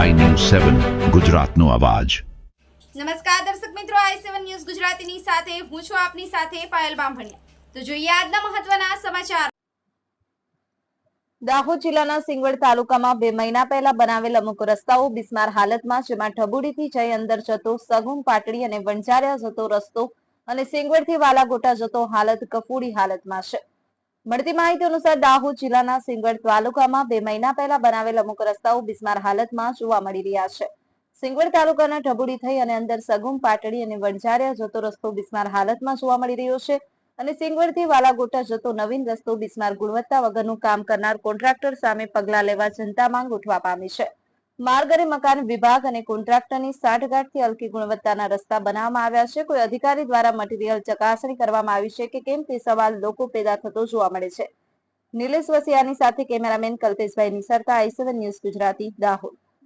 સેવન ગુજરાતનો અવાજ. નમસ્કાર દર્શક મિત્રો આઈ સેવન ન્યૂઝ ગુજરાતીની સાથે હું છું આપની સાથે પાયલ બામભણિયા. તો જોઈએ આજના મહત્વના સમાચાર. દાહોદ જિલ્લાના સિંગવડ તાલુકામાં બે મહિના પહેલા બનાવેલ અમુક રસ્તાઓ બિસ્માર હાલતમાં જેમાં ઠબુડીથી જઈ અંદર જતો સગુન પાટડી અને વણઝારિયા જતો રસ્તો અને સિંગવડથી વાલાગોટા જતો હાલત કફોડી હાલતમાં છે. મળતી માહિતી અનુસાર દાહોદ જિલ્લાના સિંગવડ તાલુકામાં બે મહિના પહેલા બનાવેલ અમુક રસ્તાઓ બિસ્માર હાલતમાં જોવા મળી રહ્યા છે. સિંગવડ તાલુકાના ઢબુડી થઈ અને અંદર સગુમ પાટડી અને વણઝારિયા જતો રસ્તો બિસ્માર હાલતમાં જોવા મળી રહ્યો છે અને સિંગવડથી વાલાગોટા જતો નવીન રસ્તો બિસ્માર ગુણવત્તા વગરનું કામ કરનાર કોન્ટ્રાક્ટર સામે પગલા લેવા જનતા માંગ ઉઠવા પામી છે. માર્ગ મકાન વિભાગ અને કોન્ટ્રાક્ટરની સાંઠગાંઠથી હલકી ગુણવત્તાના રસ્તા બનાવવામાં આવ્યા છે. કોઈ અધિકારી દ્વારા મટીરીયલ ચકાસણી કરવામાં આવી છે કે કેમ તે સવાલ લોકો પેદા થતો જોવા મળે છે. નિલેશ વસિયાની સાથે cameraman Kalpeshbhai Nisarta I news Gujarati, Dahod.